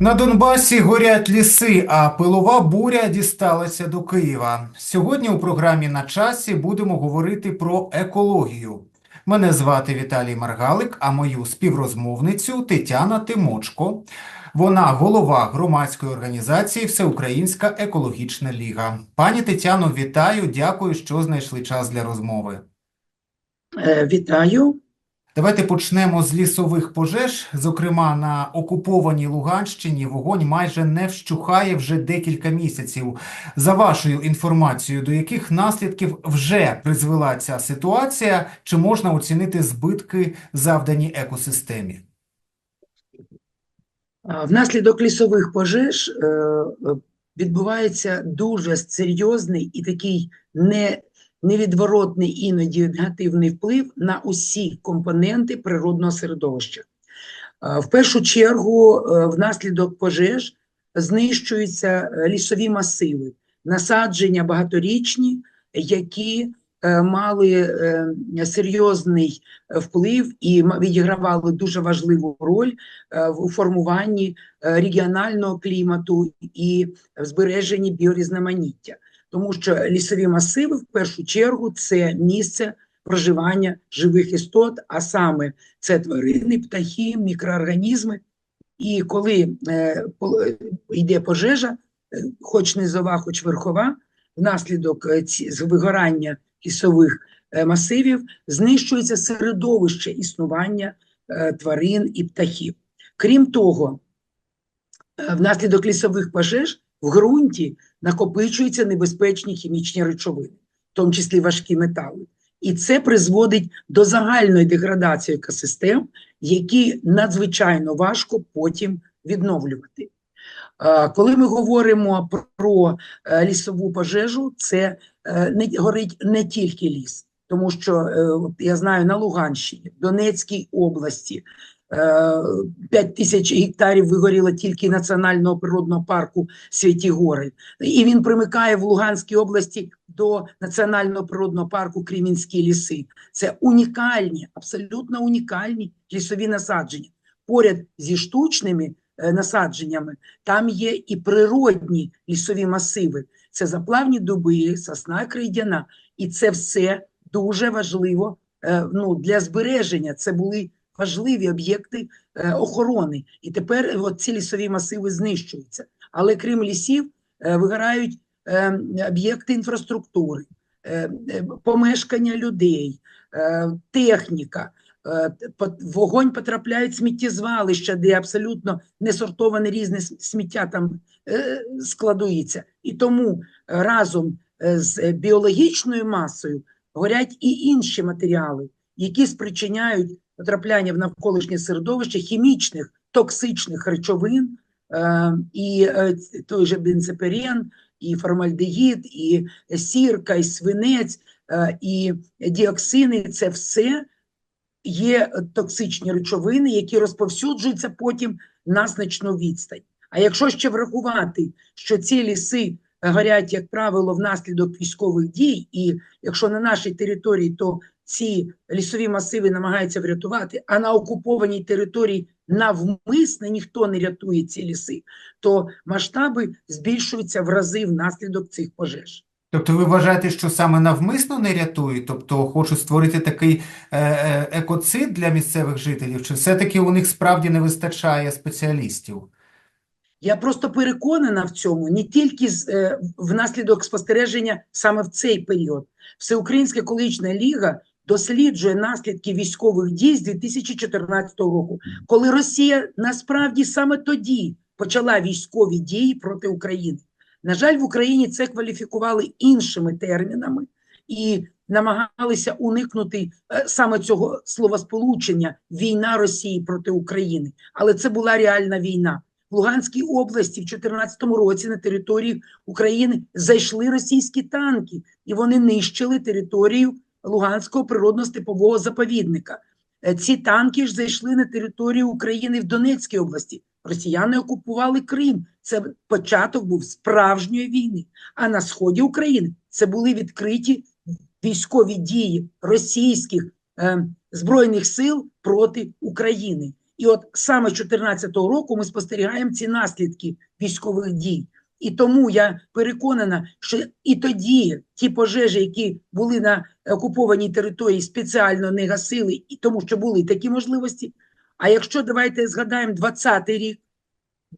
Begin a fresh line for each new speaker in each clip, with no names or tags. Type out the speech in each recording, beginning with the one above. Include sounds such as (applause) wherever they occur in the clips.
На Донбасі горять ліси, а пилова буря дісталася до Києва. Сьогодні у програмі на часі будемо говорити про екологію. Мене звати Віталій Маргалик, а мою співрозмовницю Тетяна Тимочко. Вона голова громадської організації Всеукраїнська екологічна ліга. Пані Тетяно, вітаю, дякую, що знайшли час для розмови.
Е, Вітаю.
Давайте почнемо з лісових пожеж. Зокрема, на окупованій Луганщині вогонь майже не вщухає вже декілька місяців. За вашою інформацією, до яких наслідків вже призвела ця ситуація? Чи можна оцінити збитки, завдані екосистемі?
Внаслідок лісових пожеж е, е, відбувається дуже серйозний і такий не, невідворотний іноді негативний вплив на усі компоненти природного середовища. В першу чергу, е, внаслідок пожеж знищуються е, лісові масиви, насадження багаторічні, які е, мали е, серйозний вплив і відігравали дуже важливу роль е, у формуванні е, регіонального клімату і в збереженні біорізноманіття. Тому що лісові масиви, в першу чергу, це місце проживання живих істот, а саме це тварини, птахи, мікроорганізми. І коли е, йде пожежа, е, хоч низова, хоч верхова, внаслідок е, ці- вигорання лісових масивів знищується середовище існування тварин і птахів. Крім того, внаслідок лісових пожеж в ґрунті накопичуються небезпечні хімічні речовини, в тому числі важкі метали. І це призводить до загальної деградації екосистем, які надзвичайно важко потім відновлювати. Е, Коли ми говоримо про е, лісову пожежу, це е, не горить не тільки ліс, тому що я знаю на Луганщині, Донецькій області 5 тисяч гектарів вигоріло тільки національного природного парку Святі Гори, і він примикає в Луганській області до національного природного парку Кремінські ліси. Це унікальні, абсолютно унікальні лісові насадження. Поряд зі штучними е, насадженнями там є і природні лісові масиви. Це заплавні дуби, сосна крейдяна. І це все дуже важливо е, ну, для збереження. Це були важливі об'єкти е, охорони. І тепер е, ці лісові масиви знищуються. Але крім лісів, е, вигорають об'єкти інфраструктури, помешкання людей, техніка. Вогонь потрапляють сміттєзвалища, де абсолютно несортоване різне сміття там складується. І тому разом з біологічною масою горять і інші матеріали, які спричиняють потрапляння в навколишнє середовище хімічних токсичних речовин, е, і е, той же бензопирен, і формальдегід, і сірка, і свинець, е, і діоксини це все є токсичні речовини, які розповсюджуються потім на значну відстань. А якщо ще врахувати, що ці ліси горять, як правило, внаслідок військових дій, і якщо на нашій території, то ці лісові масиви намагаються врятувати, а на окупованій території навмисно ніхто не рятує ці ліси, то масштаби збільшуються в рази внаслідок цих пожеж.
Тобто ви вважаєте, що саме навмисно не рятують, тобто хочуть створити такий е, е, екоцид для місцевих жителів, чи все-таки у них справді не вистачає спеціалістів?
Я просто переконана в цьому не тільки з, е, внаслідок спостереження саме в цей період. Всеукраїнська екологічна ліга досліджує наслідки військових дій з 2014 року, коли Росія насправді саме тоді почала військові дії проти України. На жаль, в Україні це кваліфікували іншими термінами і намагалися уникнути е, саме цього словосполучення війна Росії проти України. Але це була реальна війна. В Луганській області в 2014 році на території України зайшли російські танки, і вони нищили територію Луганського природно-степового заповідника. Е, Ці танки ж зайшли на територію України в Донецькій області. Росіяни окупували Крим. Це початок був справжньої війни. А на сході України це були відкриті військові дії російських е, збройних сил проти України. І от саме 2014 року ми спостерігаємо ці наслідки військових дій. І тому я переконана, що і тоді ті пожежі, які були на окупованій території, спеціально не гасили, і тому що були такі можливості. А якщо давайте згадаємо 20-й рік,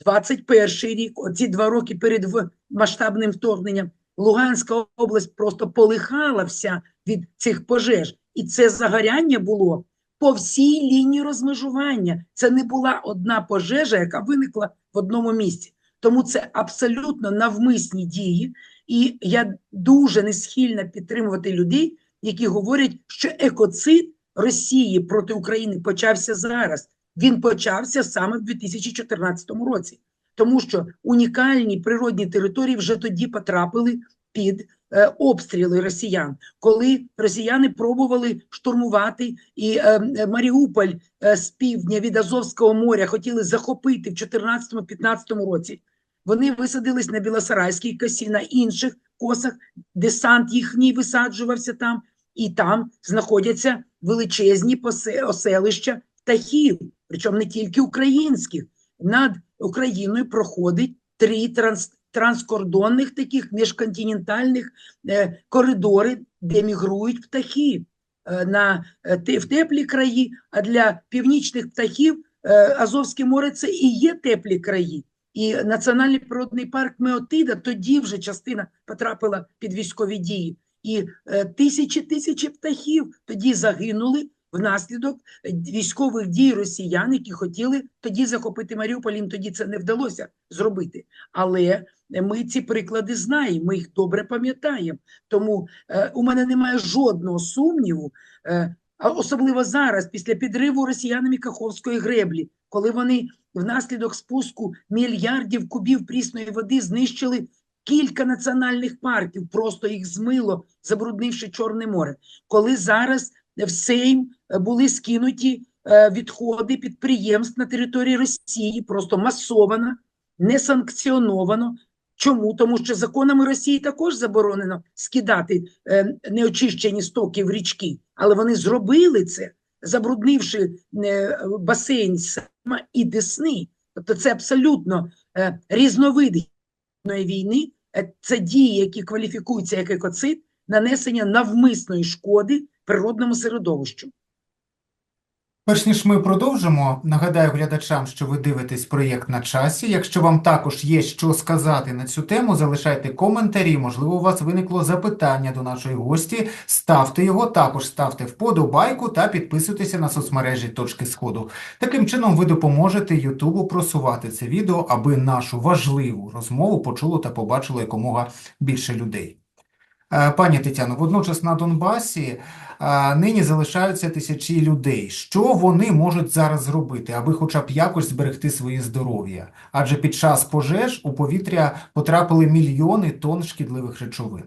21-й рік, оці два роки перед масштабним вторгненням, Луганська область просто полихала вся від цих пожеж. І це загоряння було по всій лінії розмежування. Це не була одна пожежа, яка виникла в одному місці. Тому це абсолютно навмисні дії. І я дуже не схильна підтримувати людей, які говорять, що екоцид Росії проти України почався зараз. Він почався саме в 2014 році, тому що унікальні природні території вже тоді потрапили під е, обстріли росіян, коли росіяни пробували штурмувати і е, е, Маріуполь е, з півдня від Азовського моря хотіли захопити в 2014-2015 році. Вони висадились на Білосарайській косі, на інших косах, десант їхній висаджувався там, і там знаходяться величезні оселища птахів, причому не тільки українських. Над Україною проходить три транс, транскордонних таких міжконтинентальних е, коридори, де мігрують птахи е, на, е, в теплі краї, а для північних птахів е, Азовське море це і є теплі краї. І Національний природний парк Меотида тоді вже частина потрапила під військові дії. І е, тисячі тисячі птахів тоді загинули внаслідок військових дій росіян, які хотіли тоді захопити Маріуполь. Їм тоді це не вдалося зробити. Але ми ці приклади знаємо, ми їх добре пам'ятаємо. Тому е, у мене немає жодного сумніву, е, особливо зараз, після підриву росіянами Каховської греблі, коли вони внаслідок спуску мільярдів кубів прісної води знищили кілька національних парків, просто їх змило, забруднивши Чорне море. Коли зараз в Сейм е, були скинуті е, відходи підприємств на території Росії, просто масовано, несанкціоновано. Чому? Тому що законами Росії також заборонено скидати е, неочищені стоки в річки, але вони зробили це, забруднивши басейн Сама і Десни. Тобто це абсолютно різновиди війни, це дії, які кваліфікуються як екоцид, нанесення навмисної шкоди природному середовищу.
Перш ніж ми продовжимо, нагадаю глядачам, що ви дивитесь проєкт на часі. Якщо вам також є що сказати на цю тему, залишайте коментарі. Можливо, у вас виникло запитання до нашої гості. Ставте його, також ставте вподобайку та підписуйтеся на соцмережі Точки Сходу. Таким чином, ви допоможете Ютубу просувати це відео, аби нашу важливу розмову почуло та побачило якомога більше людей. Е, Пані Тетяно, водночас на Донбасі нині залишаються тисячі людей. Що вони можуть зараз зробити, аби хоча б якось зберегти своє здоров'я? Адже під час пожеж у повітря потрапили мільйони тонн шкідливих речовин.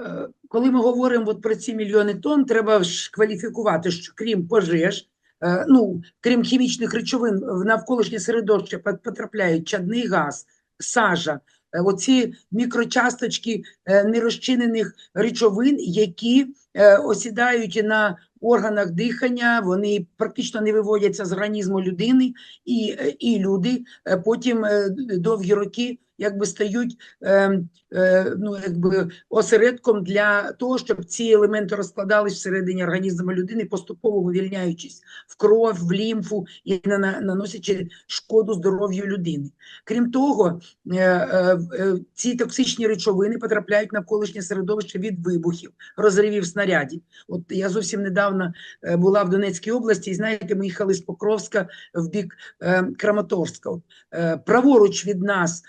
Е, Коли ми говоримо от про ці мільйони тонн, треба ж кваліфікувати, що крім пожеж, е, ну, крім хімічних речовин, в навколишнє середовище пот- потрапляють чадний газ, сажа, оці мікрочасточки е, нерозчинених речовин, які е, осідають на органах дихання, вони практично не виводяться з організму людини, і, е, і люди е, потім е, довгі роки якби стають е, е, ну, якби осередком для того, щоб ці елементи розкладались всередині організму людини, поступово вивільняючись в кров, в лімфу і на- на- наносячи шкоду здоров'ю людини. Крім того, е, е, е, ці токсичні речовини потрапляють в навколишнє середовище від вибухів, розривів снарядів. От я зовсім недавно е, була в Донецькій області, і знаєте, ми їхали з Покровська в бік е, Краматорська. Е, Праворуч від нас,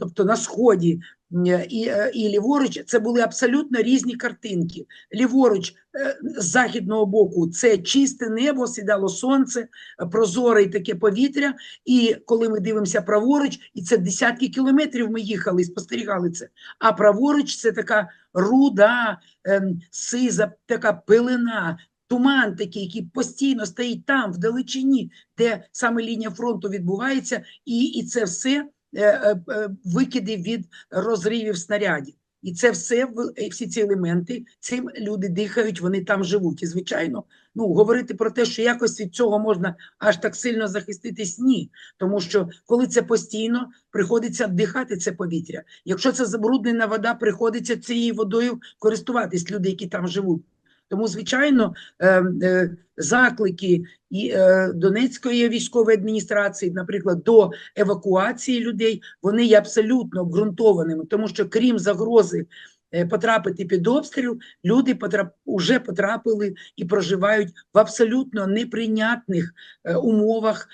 тобто на сході е, і, е, і ліворуч, це були абсолютно різні картинки. Ліворуч е, з західного боку це чисте небо, сідало сонце, е, прозоре і таке повітря. І коли ми дивимося праворуч, і це десятки кілометрів ми їхали і спостерігали це. А праворуч це така руда, ем, сиза, така пилина. Туман такий, який постійно стоїть там, в далечині, де саме лінія фронту відбувається, і, і це все е, е, е, викиди від розривів снарядів. І це все, е, всі ці елементи, цим люди дихають, вони там живуть. І, звичайно, ну, говорити про те, що якось від цього можна аж так сильно захиститись, ні. Тому що коли це постійно, приходиться вдихати це повітря. Якщо це забруднена вода, приходиться цією водою користуватись люди, які там живуть. Тому, звичайно, е, е, заклики е, Донецької військової адміністрації, наприклад, до евакуації людей, вони є абсолютно обґрунтованими, тому що крім загрози е, потрапити під обстріл, люди уже потрапили і проживають в абсолютно неприйнятних умовах,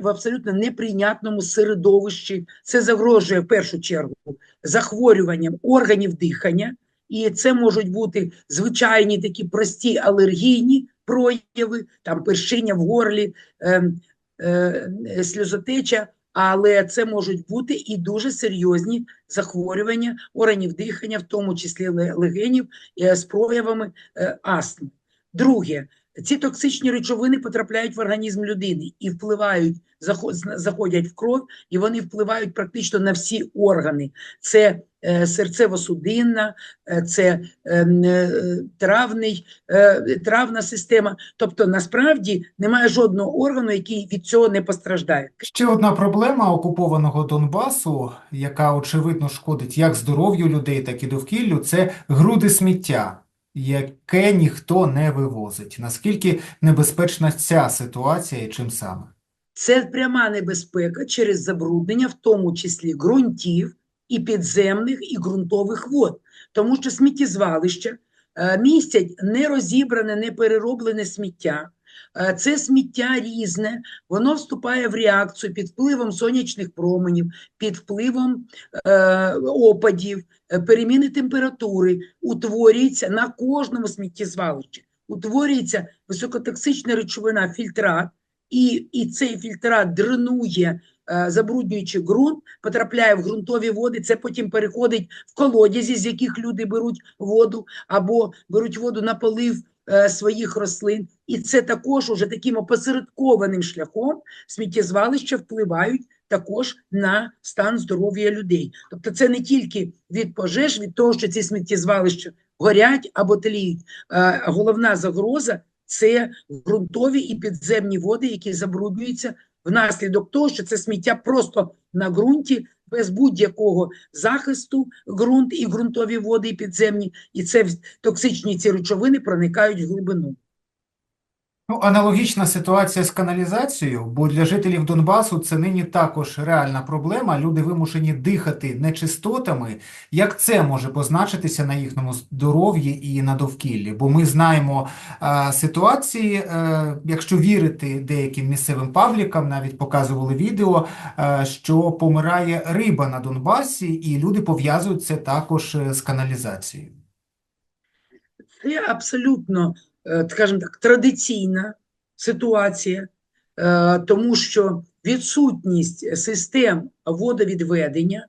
в абсолютно неприйнятному середовищі. Це загрожує в першу чергу захворюванням органів дихання, і це можуть бути звичайні такі прості алергійні прояви, там першиння в горлі, е, е, сльозотеча, але це можуть бути і дуже серйозні захворювання органів дихання, в тому числі легенів, е, з проявами е, астми. Друге, ці токсичні речовини потрапляють в організм людини і впливають, заход- заходять в кров, і вони впливають практично на всі органи. Це серцево-судинна, е, це е, травний, е, травна система. Тобто, насправді немає жодного органу, який від цього не постраждає.
Ще одна проблема окупованого Донбасу, яка очевидно шкодить як здоров'ю людей, так і довкіллю, це груди сміття, яке ніхто не вивозить. Наскільки небезпечна ця ситуація і чим саме?
Це пряма небезпека через забруднення, в тому числі ґрунтів і підземних, і ґрунтових вод. Тому що сміттєзвалища е, містять нерозібране, неперероблене сміття. Е, Це сміття різне, воно вступає в реакцію під впливом сонячних променів, під впливом е, опадів, е, переміни температури, утворюється на кожному сміттєзвалищі. Утворюється високотоксична речовина фільтрат, і, і цей фільтрат дренує, забруднюючи ґрунт, потрапляє в ґрунтові води, це потім переходить в колодязі, з яких люди беруть воду, або беруть воду на полив е, своїх рослин. І це також уже таким опосередкованим шляхом сміттєзвалища впливають також на стан здоров'я людей. Тобто це не тільки від пожеж, від того, що ці сміттєзвалища горять або тліють. Е, Головна загроза це ґрунтові і підземні води, які забруднюються внаслідок того, що це сміття просто на ґрунті без будь-якого захисту ґрунт і ґрунтові води і підземні, і це токсичні ці речовини проникають в глибину.
Ну, аналогічна ситуація з каналізацією, бо для жителів Донбасу це нині також реальна проблема. Люди вимушені дихати нечистотами. Як це може позначитися на їхньому здоров'ї і на довкіллі? Бо ми знаємо е, ситуації, е, якщо вірити деяким місцевим паблікам, навіть показували відео, е, що помирає риба на Донбасі, і люди пов'язують це також е, з каналізацією.
Це абсолютно, скажімо так, традиційна ситуація, е, тому що відсутність систем водовідведення,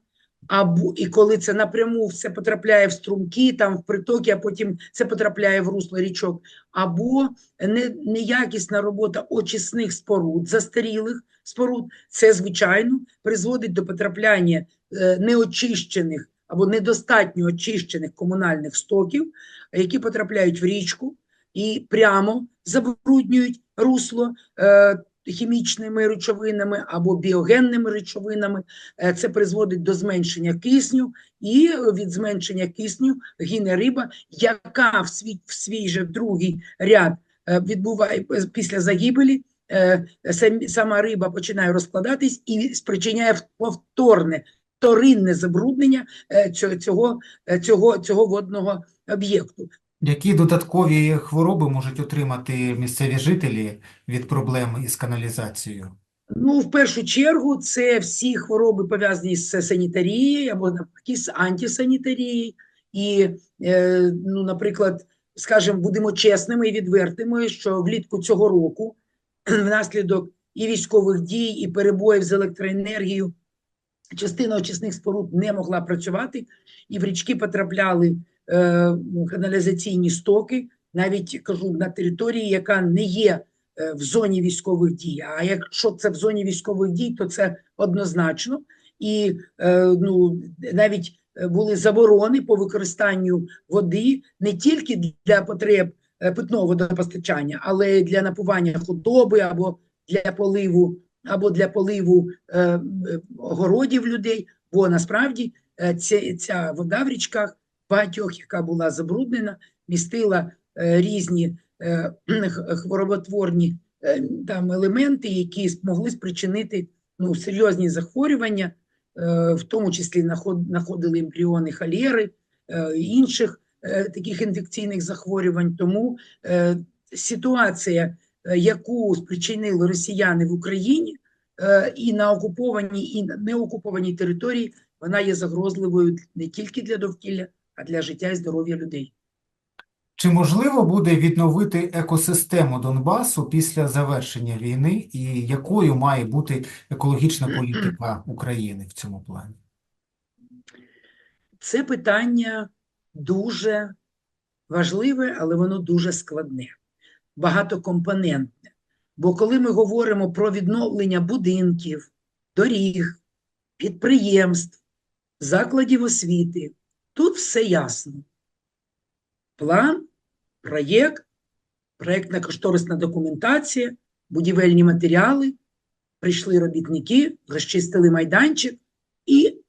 або і коли це напряму все потрапляє в струмки, там в притоки, а потім це потрапляє в русло річок, або не, неякісна робота очисних споруд, застарілих споруд, це звичайно призводить до потрапляння е, неочищених або недостатньо очищених комунальних стоків які потрапляють в річку і прямо забруднюють русло е, хімічними речовинами або біогенними речовинами. Е, це призводить до зменшення кисню, і від зменшення кисню гине риба, яка в свій, в свій же другий ряд е, відбуває після загибелі. Сама риба починає розкладатись і спричиняє повторне вторинне забруднення цього, цього, цього водного об'єкту.
Які додаткові хвороби можуть отримати місцеві жителі від проблем із каналізацією?
Ну, в першу чергу, це всі хвороби пов'язані з санітарією або навпаки з антисанітарією. І, е, ну, наприклад, скажімо, будемо чесними і відвертими, що влітку цього року (clears throat) внаслідок і військових дій, і перебоїв з електроенергією частина очисних споруд не могла працювати, і в річки потрапляли каналізаційні стоки, навіть кажу на території, яка не є е, в зоні військових дій. А якщо це в зоні військових дій, то це однозначно. І е, ну, навіть е, були заборони по використанню води не тільки для потреб е, питного водопостачання, але й для напування худоби або для поливу, або для поливу е, е, огородів людей. Бо насправді е, ця, ця вода в річках багатьох, яка була забруднена, містила е, різні е, (clears throat) хвороботворні е, там елементи, які могли спричинити ну, серйозні захворювання, в тому числі знаходили ембріони холери, е, інших таких інфекційних захворювань. Тому ситуація, яку спричинили росіяни в Україні і на окупованій, і на неокупованій території, вона є загрозливою не тільки для довкілля, для життя і здоров'я людей.
Чи можливо буде відновити екосистему Донбасу після завершення війни, і якою має бути екологічна (clears throat) політика України в цьому плані?
Це питання дуже важливе, але воно дуже складне, багатокомпонентне. Бо коли ми говоримо про відновлення будинків, доріг, підприємств, закладів освіти, тут все ясно. План, проєкт, проєктно-кошторисна документація, будівельні матеріали, прийшли робітники, розчистили майданчик і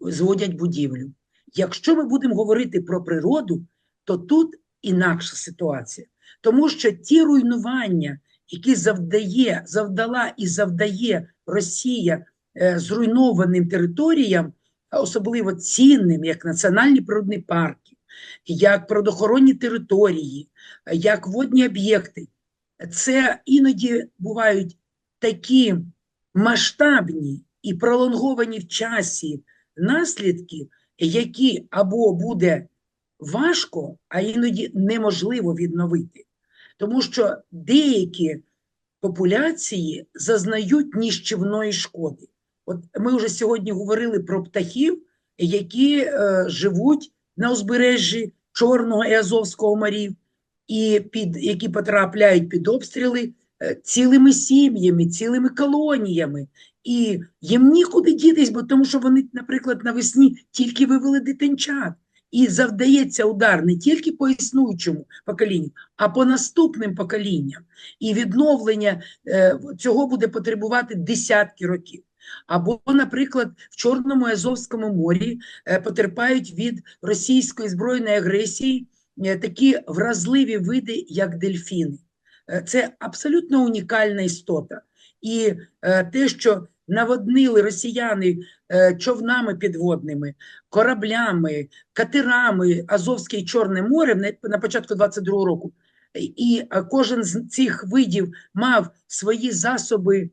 зводять будівлю. Якщо ми будемо говорити про природу, то тут інакша ситуація. Тому що ті руйнування, які завдає, завдала і завдає Росія е, зруйнованим територіям, особливо цінним, як національні природні парки, як природоохоронні території, як водні об'єкти, це іноді бувають такі масштабні і пролонговані в часі наслідки, які або буде важко, а іноді неможливо відновити. Тому що деякі популяції зазнають ніщівної шкоди. От ми вже сьогодні говорили про птахів, які е, живуть на узбережжі Чорного і Азовського морів, і під, які потрапляють під обстріли е, цілими сім'ями, цілими колоніями. І їм нікуди дітись, бо тому що вони, наприклад, навесні тільки вивели дитинчат. І завдається удар не тільки по існуючому поколінню, а по наступним поколінням. І відновлення е, цього буде потребувати десятки років. Або, наприклад, в Чорному Азовському морі е, потерпають від російської збройної агресії е, такі вразливі види, як дельфіни. Е, Це абсолютно унікальна істота. І те, що наводнили росіяни човнами підводними, кораблями, катерами Азовське і Чорне море на- початку 22-го року, і кожен з цих видів мав свої засоби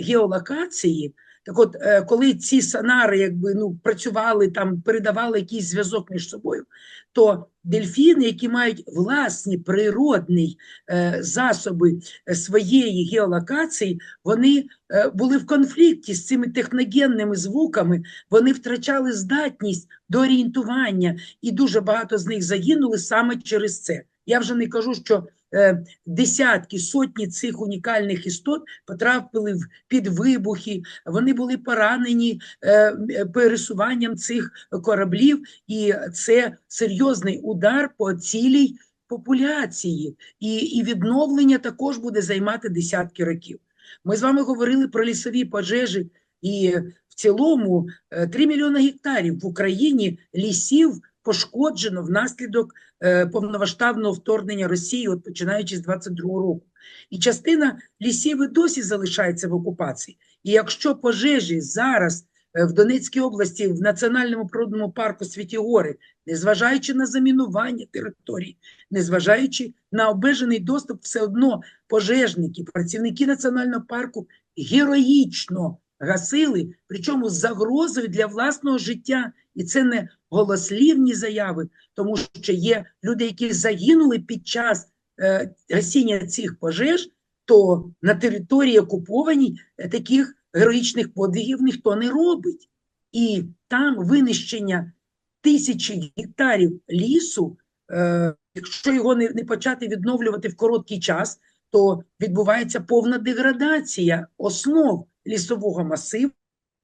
геолокації. Так от, е, коли ці сонари якби, ну, працювали, там, передавали якийсь зв'язок між собою, то дельфіни, які мають власні природні е, засоби е, своєї геолокації, вони е, були в конфлікті з цими техногенними звуками, вони втрачали здатність до орієнтування, і дуже багато з них загинули саме через це. Я вже не кажу, що е, десятки, сотні цих унікальних істот потрапили в під вибухи, вони були поранені е, е, пересуванням цих кораблів, і це серйозний удар по цілій популяції, і, і відновлення також буде займати десятки років. Ми з вами говорили про лісові пожежі, і в цілому е, 3 мільйони гектарів в Україні лісів пошкоджено внаслідок е, повномасштабного вторгнення Росії, от починаючи з 22 року. І частина лісів і досі залишається в окупації. І якщо пожежі зараз е, в Донецькій області в Національному природному парку Святі Гори, незважаючи на замінування територій, незважаючи на обмежений доступ, все одно пожежники, працівники національного парку героїчно гасили, причому з загрозою для власного життя. І це не голослівні заяви, тому що є люди, які загинули під час е, гасіння цих пожеж, то на території окупованій е, таких героїчних подвигів ніхто не робить. І там винищення тисячі гектарів лісу, е, якщо його не, не почати відновлювати в короткий час, то відбувається повна деградація основ лісового масиву,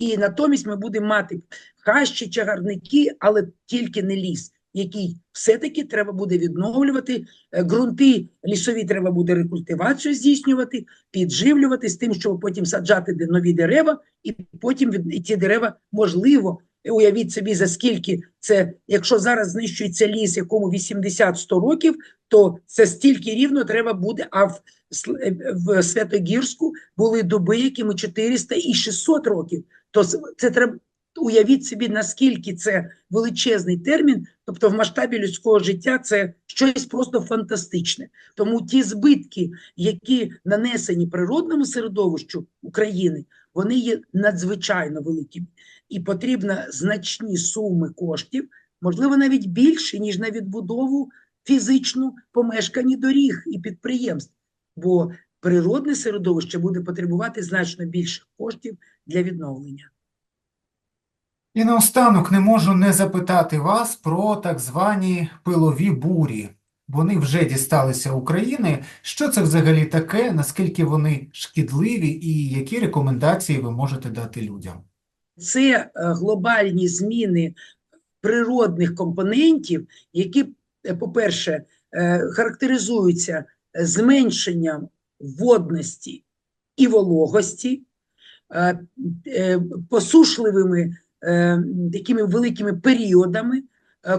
і натомість ми будемо мати хащі, чагарники, але тільки не ліс. який все-таки треба буде відновлювати. Е, Ґрунти лісові треба буде рекультивацію здійснювати, підживлювати з тим, щоб потім саджати нові дерева, і потім від ці дерева можливо. Уявіть собі, за скільки це, якщо зараз знищується ліс, якому 80-100 років, то це стільки рівно треба буде. А в, е, в Святогірську були дуби, якими 400 і 600 років. То це треба уявіть собі, наскільки це величезний термін, тобто в масштабі людського життя це щось просто фантастичне. Тому ті збитки, які нанесені природному середовищу України, вони є надзвичайно великими. І потрібно значні суми коштів, можливо, навіть більше, ніж на відбудову фізичну помешкані доріг і підприємств. Бо природне середовище буде потребувати значно більше коштів для відновлення.
І наостанок не можу не запитати вас про так звані пилові бурі. Вони вже дісталися України. Що це взагалі таке, наскільки вони шкідливі і які рекомендації ви можете дати людям?
Це е, глобальні зміни природних компонентів, які, е, по-перше, е, характеризуються зменшенням водності і вологості, е, е, посушливими е, такими великими періодами,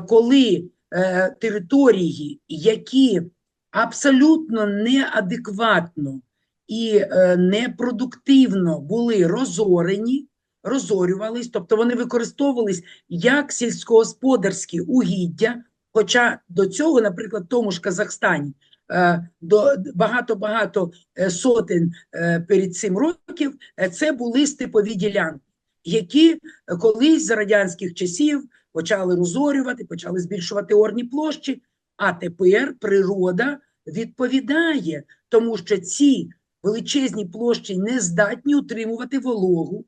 коли території, які абсолютно неадекватно і непродуктивно були розорені, розорювались, тобто вони використовувались як сільськогосподарські угіддя, хоча до цього, наприклад, в тому ж Казахстані, до багато-багато е, сотень е, перед цим років е, це були степові ділянки, які е, колись за радянських часів почали розорювати, почали збільшувати орні площі, а тепер природа відповідає, тому що ці величезні площі не здатні утримувати вологу.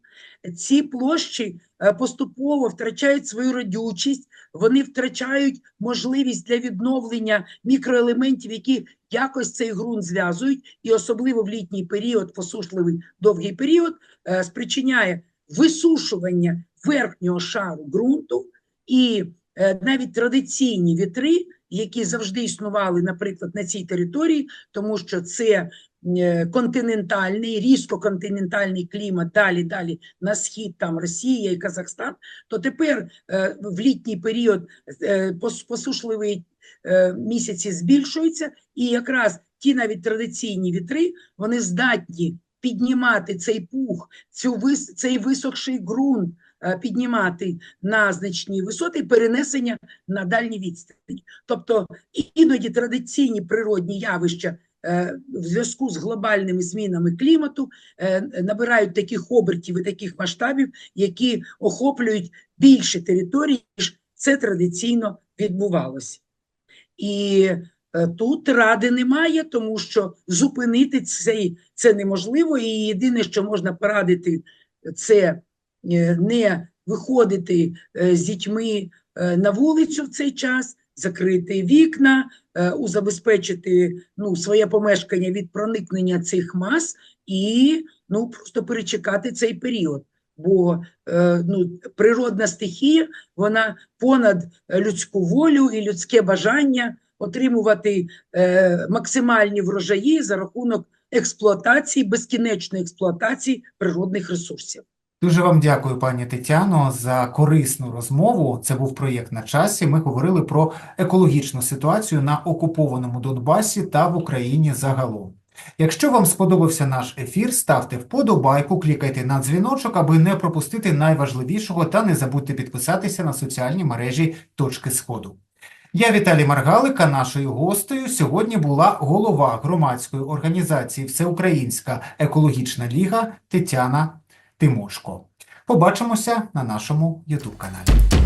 Ці площі е, поступово втрачають свою родючість, вони втрачають можливість для відновлення мікроелементів, які якось цей ґрунт зв'язують, і особливо в літній період, посушливий довгий період, е, спричиняє висушування верхнього шару ґрунту. І е, навіть традиційні вітри, які завжди існували, наприклад, на цій території, тому що це е, континентальний, різко континентальний клімат, далі, далі на схід, там Росія і Казахстан, то тепер е, в літній період е, пос- посушливі е, місяці збільшуються, і якраз ті навіть традиційні вітри, вони здатні піднімати цей пух, цю вис, цей висохший ґрунт, піднімати на значні висоти і перенесення на дальні відстані. Тобто іноді традиційні природні явища е, в зв'язку з глобальними змінами клімату е, набирають таких обертів і таких масштабів, які охоплюють більше територій, ніж це традиційно відбувалося. І е, тут ради немає, тому що зупинити цей, це неможливо, і єдине, що можна порадити, це е, не виходити е, з дітьми е, на вулицю в цей час, закрити вікна, е, убезпечити ну, своє помешкання від проникнення цих мас і ну, просто перечекати цей період. Бо е, ну, природна стихія, вона понад людську волю і людське бажання отримувати е, максимальні врожаї за рахунок експлуатації, безкінечної експлуатації природних ресурсів.
Дуже вам дякую, пані Тетяно, за корисну розмову. Це був проєкт на часі. Ми говорили про екологічну ситуацію на окупованому Донбасі та в Україні загалом. Якщо вам сподобався наш ефір, ставте вподобайку, клікайте на дзвіночок, аби не пропустити найважливішого, та не забудьте підписатися на соціальні мережі Точки Сходу. Я Віталій Маргалик, а нашою гостею сьогодні була голова громадської організації Всеукраїнська екологічна ліга Тетяна Тимошко. Побачимося на нашому YouTube каналі.